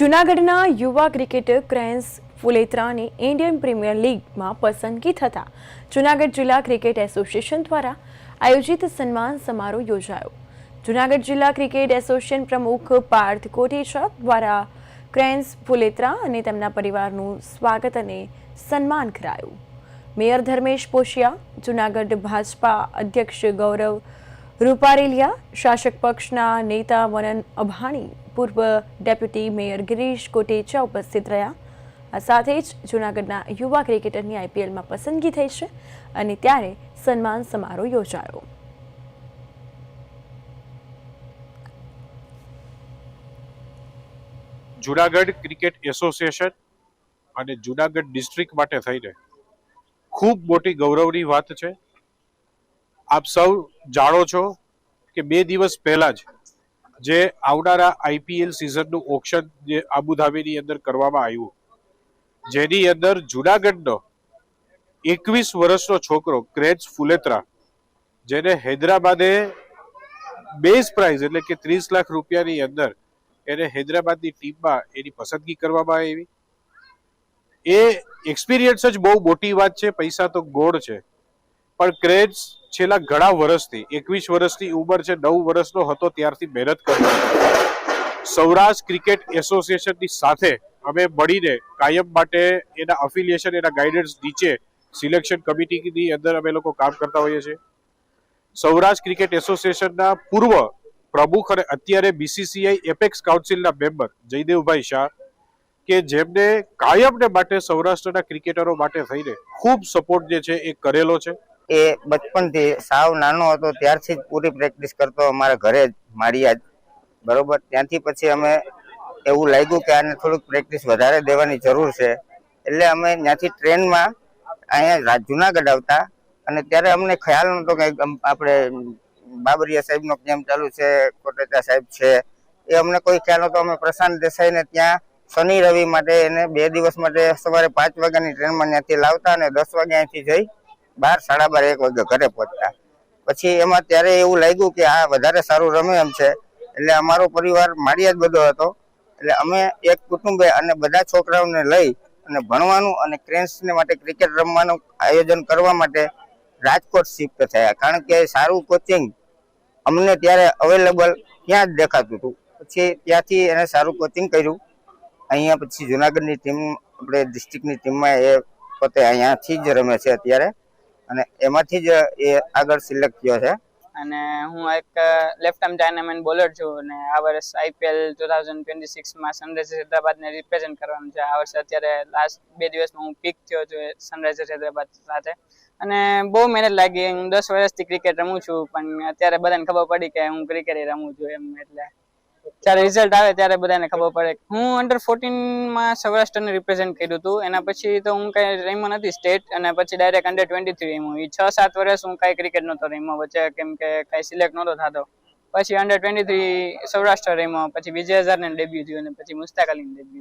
જૂનાગઢના યુવા ક્રિકેટર ક્રેન્સ ફુલેત્રાની ઇન્ડિયન પ્રીમિયર લીગમાં પસંદગી થતાં જૂનાગઢ જિલ્લા ક્રિકેટ એસોસિએશન દ્વારા આયોજિત સન્માન સમારોહ યોજાયો. જૂનાગઢ જિલ્લા ક્રિકેટ એસોસિએશન પ્રમુખ પાર્થ કોટેચા દ્વારા ક્રેન્સ ફુલેત્રા અને તેમના પરિવારનું સ્વાગત અને સન્માન કરાયું. મેયર ધર્મેશ પોશિયા, જૂનાગઢ ભાજપા અધ્યક્ષ ગૌરવ રૂપારેલિયા, શાસક પક્ષના નેતા મનન અભાણી પૂર્વ ડેપ્યુટી મેયર ગિરીશ કોટેચા ઉપસ્થિત રહ્યા. આ સાથે જ જૂનાગઢના યુવા ક્રિકેટરની આઈપીએલમાં પસંદગી થઈ છે અને ત્યારે સન્માન સમારોહ યોજાયો. જુનાગઢ ક્રિકેટ એસોસિએશન અને જુનાગઢ ડિસ્ટ્રિક્ટ માટે થઈને ખૂબ મોટી ગૌરવની વાત છે. આપ સૌ જાણો છો કે બે દિવસ પહેલા જ જે આવનારા આઈપીએલ સિઝનનું ઓક્શન જે આબુધાબીની અંદર કરવામાં આવ્યું. જેની અંદર જુનાગઢનો એકવીસ વર્ષનો છોકરો ક્રેચ ફુલેત્રા, જેને હૈદરાબાદે બેઝ પ્રાઇઝ એટલે કે ત્રીસ લાખ રૂપિયાની અંદર એને હૈદરાબાદની ટીમમાં એની પસંદગી કરવામાં આવી. એ એક્સપિરિયન્સ જ બહુ મોટી વાત છે, પૈસા તો ગોળ છે. પણ ક્રેઝ છેલ્લા ઘણા વર્ષથી, એકવીસ વર્ષની ઉંમર છે, નવ વર્ષનો હતો, ત્યારથી મહેનત કરી સૌરાષ્ટ્ર ક્રિકેટ એસોસિએશનની સાથે અમે મળીને કાયમ માટે એના અફિલિયેશન એના ગાઈડન્સ નીચે સિલેક્શન કમિટીની અંદર અમે લોકો કામ કરતા હોઈએ છીએ. સૌરાષ્ટ્ર ક્રિકેટ એસોસિએશનના પૂર્વ પ્રમુખ અને અત્યારે બીસીસીઆઈ એપેક્સ કાઉન્સિલના મેમ્બર જયદેવભાઈ શાહ, કે જેમને કાયમને માટે સૌરાષ્ટ્રના ક્રિકેટરો માટે થઈને ખૂબ સપોર્ટ જે છે એ કરેલો છે. એ બચપનથી સાવ નાનો હતો, ત્યારથી જ પૂરી પ્રેક્ટિસ કરતો અમારા ઘરે જ માળિયા જ બરોબર? ત્યાંથી પછી અમે એવું લાગ્યું કે આને થોડુંક પ્રેક્ટિસ વધારે દેવાની જરૂર છે. એટલે અમે ત્યાંથી ટ્રેનમાં અહીંયા જુનાગઢ આવતા અને ત્યારે અમને ખ્યાલ નહોતો કે આપણે બાબરિયા સાહેબનો કેમ્પ ચાલુ છે, કોટેચા સાહેબ છે. એ અમને કોઈ ખ્યાલ નહોતો. અમે પ્રશાંત દેસાઈને ત્યાં શનિ રવિ માટે એને બે દિવસ માટે સવારે પાંચ વાગ્યાની ટ્રેનમાં ત્યાંથી લાવતા અને દસ વાગ્યા અહીંથી જઈ બાર, સાડા બાર, એક વાગે ઘરે પહોંચતા. પછી એમાં ત્યારે એવું લાગ્યું કે આ વધારે સારું રમે એમ છે. એટલે અમારો પરિવાર માળિયા જ બધો હતો. એટલે અમે એક કુટુંબે અને બધા છોકરાઓને લઈ અને ભણવાનું અને ક્રેન્સને માટે ક્રિકેટ રમવાનું આયોજન કરવા માટે રાજકોટ શિફ્ટ થયા. કારણ કે સારું કોચિંગ અમને ત્યારે અવેલેબલ ત્યાં જ દેખાતું હતું. પછી ત્યાંથી એને સારું કોચિંગ કર્યું. અહીંયા પછી જુનાગઢની ટીમ આપણે ડિસ્ટ્રિક્ટની ટીમમાં એ પોતે અહીંયાથી જ રમે છે અત્યારે. અને એમાંથી જ એ આગળ સિલેક્ટ થયો છે. અને હું એક લેફ્ટ આર્મ ડાયનામેન્ટ બોલર છું અને આ વર્ષ આઈપીએલ ટુ થાઉઝન્ડ ટ્વેન્ટી સિક્સમાં સનરાઇઝર્સ હૈદરાબાદને રિપ્રેઝેન્ટ કરવાનું છે. આ વર્ષે અત્યારે લાસ્ટ બે દિવસમાં હું પીક થયો છું સનરાઇઝર્સ હૈદરાબાદ સાથે. અને બહુ મહેનત લાગી. હું દસ વર્ષથી ક્રિકેટ રમું છું, પણ અત્યારે બધાને ખબર પડી કે હું ક્રિકેટ રમું છું એમ એટલે. જ્યારે રિઝલ્ટ આવે ત્યારે બધાને ખબર પડે હું અંડર ફોર્ટીનમાં સૌરાષ્ટ્રને રિપ્રેઝેન્ટ કર્યું હતું. એના પછી તો હું કઈ રમ્યો નથી સ્ટેટ અને પછી ડાયરેક્ટ અંડર ટ્વેન્ટી થ્રી રમ્યો. એ છ, સાત વર્ષ હું કઈ ક્રિકેટ નહોતો રમ્યો. વચ્ચે કેમ કે કઈ સિલેક્ટ નહોતો થતો. પછી અંડર ટ્વેન્ટી થ્રી સૌરાષ્ટ્ર રમ્યો. પછી વિજય હજારને ડેબ્યુ થયું અને પછી મુસ્તાક અલીને ડેબ્યુ